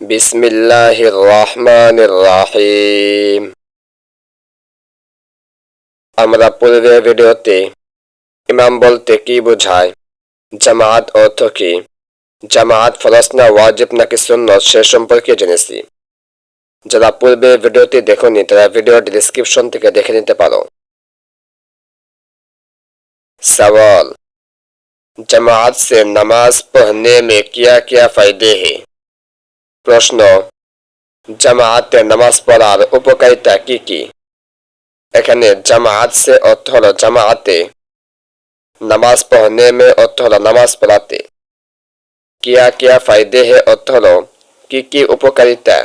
بسم الله الرحمن الرحيم আমরা পূর্বের ভিডিওতে ইমাম বলতে কি বোঝায়? জামাত অর্থ কি? জামাত ফরজ না ওয়াজিব নাকি সুন্নত সে সম্পর্কে জেনেছি। যারা পূর্বে ভিডিওটি দেখনি, তারা ভিডিওর ডিসক্রিপশন থেকে দেখে নিতে পারো। সওয়াল, জামাত সে নামাজ পড়নে মে কিয়া কিয়া ফায়দে হ্যাঁ প্রশ্ন জামায়াতে নামাজ পড়ার উপকারিতা কি কি এখানে জামায়াত সে অর্থ হলো জামায়াতে নামাজ পড়নে মে অর্থ হলো নামাজ পড়াতে কিয়া কিয়া ফায়দে হে অর্থ হলো কি কি উপকারিতা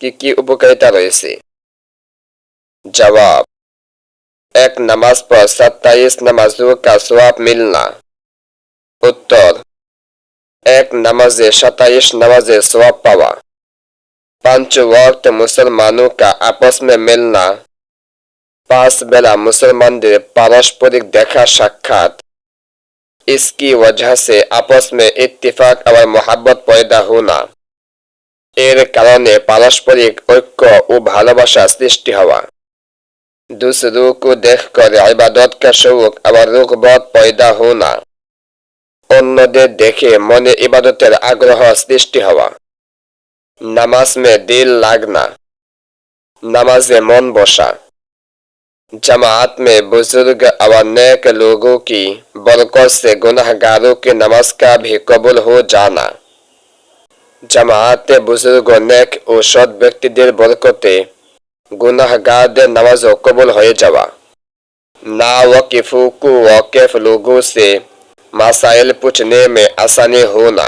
কি কি উপকারিতা রয়েছে জবাব এক नमाज पर सत्ताईस नमाजों का स्वाब मिलना उत्तर এক নামাজে সাতাইশ नमाजे সবাব পাওয়া। পাঁচ ওয়াক্ত মুসলমানों আপস মে মেলনা পাঁচ বেলা মুসলমানদের পারস্পরিক দেখা সাক্ষাৎ। इसकी वजह से आपस में इत्तेफाक और मोहब्बत पैदा होना এর কারণে পারস্পরিক ঐক্য ও ভালোবাসা সৃষ্টি হওয়া। दूसरों को দেখ कर इबादत का शौक और रुकबत पैदा होना অন্যদের দেখে মনে ইবাদতের আগ্রহ সৃষ্টি হওয়া নামাজ মে দিল লাগনা नमाज मन बसा जमात में बुजुर्ग और नेक लोगों की बरकत से गुनाहगारों की नमाज का भी कबूल हो जाना জামায়াতে বুজুর্গ নেক ও সৎ ব্যক্তিদের বরকতে गुनाहगार नमाज कबूल हो जावा ना वकीफू को वाकिफ लोगों से মাসাইল পুছনে মে আসানি হোনা।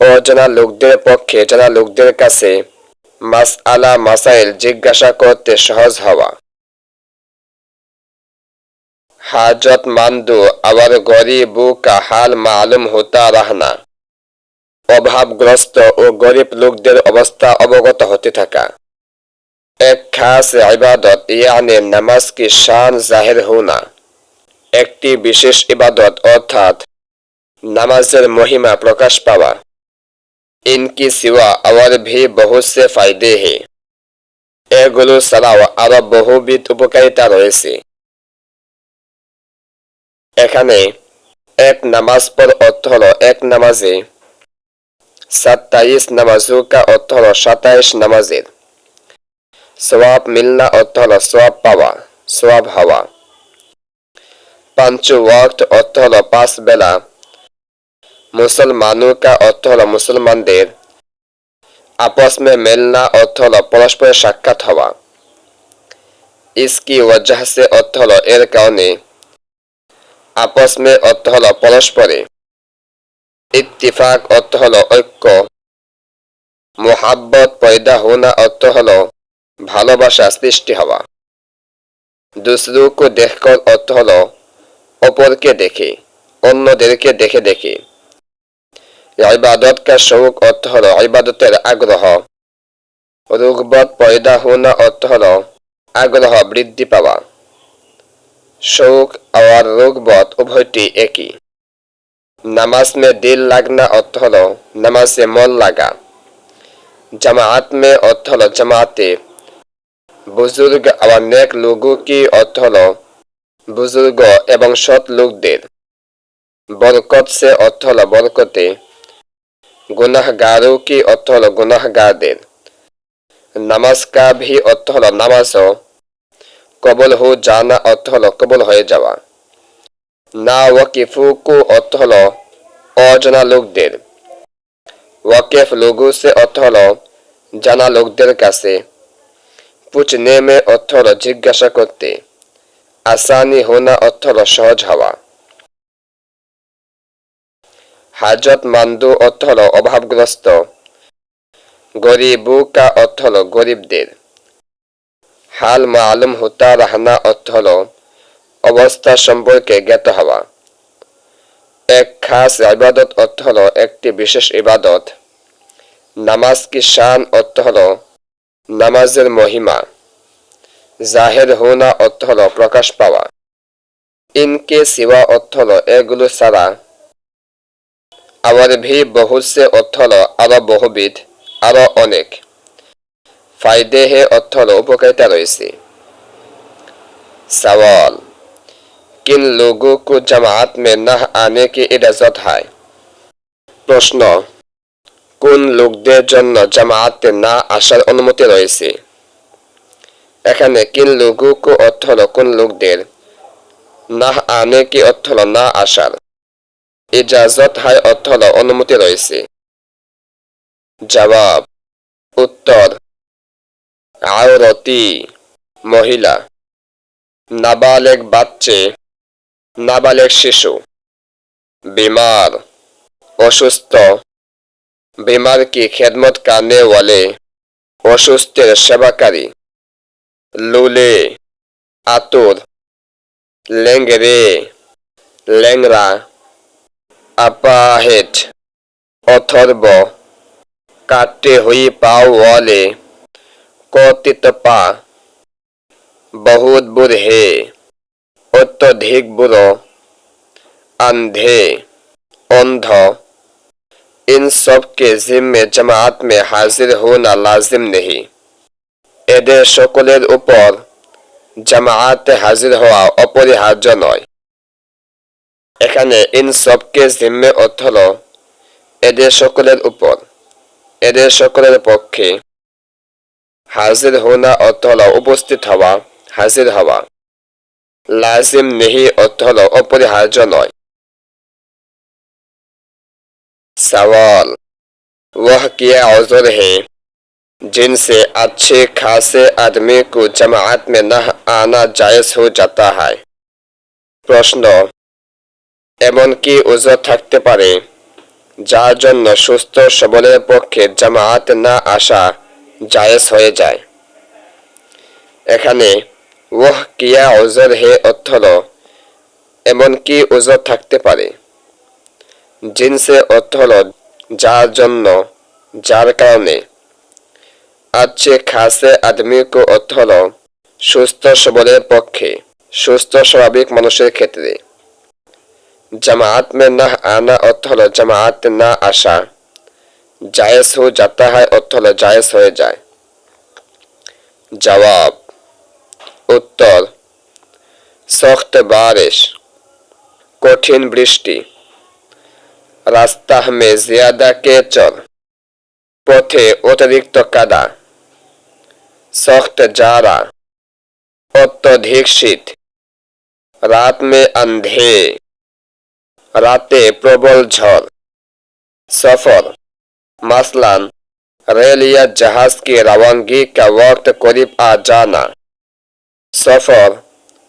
অজানা লোকদের পক্ষে, জানা লোকদের কাছে মাস আলা মাসাইল জিজ্ঞাসা করতে সহজ হওয়া। হাজত মান্দু, আবার গরিবু কা হাল মালুম হতা রাহনা। অভাবগ্রস্ত ও গরিব লোকদের অবস্থা অবগত হতে থাকা। এক খাস ইবাদত, ইয়ানে নামাজ কি শান জাহির হোনা। একটি বিশেষ ইবাদত, অর্থাৎ নামাজের মহিমা প্রকাশ পাওয়া। ইনকি সিওয়া আওয়ার ভি বহু সে ফায়দে হে। এগুলো ছাড়াও আরও বহুবিধ উপকারিতা রয়েছে। এখানে এক নামাজ পর অর্থ হল এক নামাজে সাতাইশ নামাজুকা অর্থ হল সাতাইশ নামাজের। সোয়াব মিলনা অর্থ হল সোয়াব পাওয়া সোয়াব হাওয়া। পাঁচ ওয়াক্ত অর্থ হল পাঁচ বেলা। মুসলমানু কা অর্থ হল মুসলমানদের। আপস মে মিলনা অর্থ হল পরস্পরের সাক্ষাৎ হওয়া। ইসকি ওয়াজাহ অর্থ হল এর কারণে। আপস মে অর্থ হল পরস্পরে। ইত্তিফাক অর্থ হল ঐক্য। মোহাব্বত পয়দা হোনা অর্থ হল ভালোবাসা সৃষ্টি হওয়া। দুসরু কো দেখকর অর্থ হল অপরকে দেখে, অন্যদেরকে দেখে দেখে। ইবাদত কা শৌক অর্থ হল ইবাদতের আগ্রহ। রুগবত পয়দা হোনা অর্থ হল আগ্রহ বৃদ্ধি পাওয়া। শৌক আর রুগবত উভয়টি একই। নামাজ মে দিল লাগনা অর্থ হল নামাজে মন লাগা। জামাত মে অর্থ হল জামাতে। বুজুর্গ আবার নেক লোগো কি অর্থ হল বুজুর্গ এবং সৎ লোকদের। বরকত সে অর্থ হল বরকতে, গুনাহগারও কি অর্থ হল গুনাহগারদের? নামাজ কা ভি অর্থ হল নামাজও, কবল হো জানা অর্থ হল কবল হয়ে যাওয়া। না ওয়াকিফু কু অর্থ হল অজানা লোকদের। ওয়াকিফ লোগো সে অর্থ হল জানা লোকদের কাছে। পুছনে মে অর্থ হল জিজ্ঞাসা করতে। আসানি হোনা অর্থ সহজ হওয়া। হাজত মান্দু অর্থ হল অভাবগ্রস্ত। গরিবু কা অর্থ গরিবদের। হাল মালুম হুতা রাহনা অর্থ হল অবস্থা সম্পর্কে জ্ঞাত হওয়া। এক খাস ইবাদত অর্থ হল একটি বিশেষ ইবাদত। নামাজ কি শান অর্থ হল নামাজের মহিমা। জাহের হওনা অর্থ হল প্রকাশ পাওয়া। ইনকে সিওয়া অর্থ হল এগুলো ছাড়া আবার ভি বহুসে অর্থ হল আরও বহুবিধ, আরও অনেক। ফাইদে হে অর্থ হল উপকারিতা রয়েছে। সওয়াল, কিন লোগো কু জামাত মে নাহ আনে কি ইজাজত হয়? প্রশ্ন, কোন লোকদের জন্য জামাতে না আসার অনুমতি রয়েছে? এখানে কিন লঘু কু অর্থ কোন লোকদের? না আনে কি অর্থ না আসার। ইজাজত হাই অর্থ হল অনুমতি রয়েছে। জবাব, উত্তর, আওরতি, মহিলা। নাবালেক বাচ্চে নাবালেক শিশু। বিমার, অসুস্থ। বিমার কি খেদমত কানে বলে অসুস্থের সেবাকারী। लूले आतुर लेंगरे लेंगरा अपाहिज अथर्व काटे हुई पाव वाले कौतितपा बहुत बुरे अत्यधिक बुरो अंधे अंध इन सब के जिम्मे जमात में हाजिर होना लाजिम नहीं এদের সকলের উপর জামায়াতে হাজির হওয়া অপরিহার্য নয়। এখানে ইনসবকে জিম্মে অর্থ হল এদের সকলের উপর। এদের সকলের পক্ষে হাজির হোনা অর্থ হল উপস্থিত হওয়া, হাজির হওয়া লাজিম নেহি অর্থ হল অপরিহার্য নয়। সওয়াল ওহ কিয়া অজর হে। जिनसे अच्छे खासे आदमी को जमात में न आना जायज हो जाता है প্রশ্ন এমন কি ওজর থাকতে পারে যার জন্য সুস্থ সবলের পক্ষে জামায়াত না আসা জায়েজ হয়ে যায় এখানে ওহ কিয়া ওজর হে অর্থ হল এমন কি ওজর থাকতে পারে জিনসে অর্থ হল যার জন্য যার কারণে আচ্ছে খাসে আদমিকে অর্থ হল সুস্থ সবলের পক্ষে, সুস্থ স্বাভাবিক মানুষের ক্ষেত্রে। জামাত মে না আনা অর্থ হল জামাত না আসা জায়েজ হো যাতা হয় অর্থ হল জায়েজ হয়ে যায়। জবাব, উত্তর সख्त বারিশ, কঠিন বৃষ্টি। রাস্তা মে জিয়াদা কেচর পথে অতিরিক্ত কাদা। सख्त जारा অত্যধিক শীত রাত মে আন্ধে রাতে প্রবল ঝড় সফর মাসলান रेल या जहाज की रवानगी का वक्त करीब आ जाना। সফর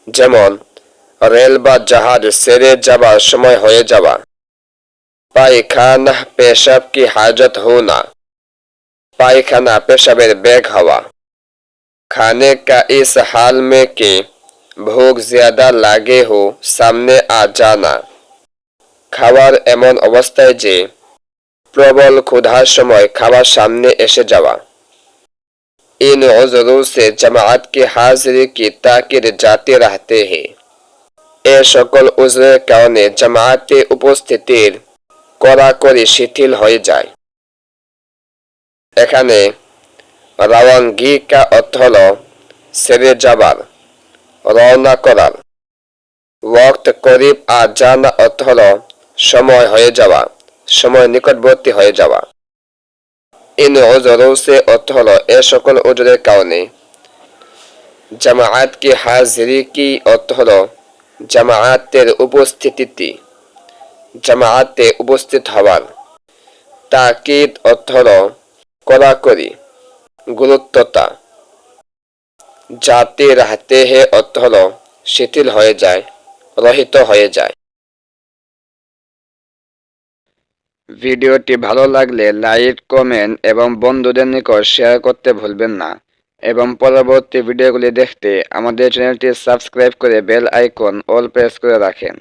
যেমন রেল বা জাহাজ সেরে যাবার সময় হয়ে যাওয়া পায়খানা পেশাব কি হাজত হোনা পায়খানা পেশাবের বেগ হওয়া खाने का इस हाल में कि भूख ज्यादा लागे हो सामने आ जाना খাবার এমন অবস্থায় যে প্রবল ক্ষুধার সময় খাবার সামনে এসে যাওয়া इन उजरों से जमात की हाजिरी की ताकिद जाते रहते हैं এ সকল উজরের কারণে জামায়াতে উপস্থিতির কড়াকড়ি শিথিল হয়ে যায় এখানে রাওয়ানগি কা অর্থ হল সেরে যাবার, রওনা করার। ওয়াক্ত করিব আর জানা অর্থ হল সময় হয়ে যাওয়া, সময় নিকটবর্তী হয়ে যাওয়া। ইন ওজরও সে অর্থ হল এ সকল ওজরের কারণে। জামায়াত কি হাজিরি কি অর্থ হল জামায়াতের উপস্থিতি জামায়াতে উপস্থিত হওয়ার। তাকিদ অর্থ হল কড়াকড়ি। গুরুত্বতা যাতে রাহতে হে অর্থ শিথিল হয়ে যায় রহিত হয়ে যায়। ভিডিওটি ভালো লাগলে লাইক কমেন্ট এবং বন্ধুদের নিকট শেয়ার করতে ভুলবেন না। এবং পরবর্তী ভিডিওগুলি দেখতে আমাদের চ্যানেলটি সাবস্ক্রাইব করে বেল আইকন অল প্রেস করে রাখেন।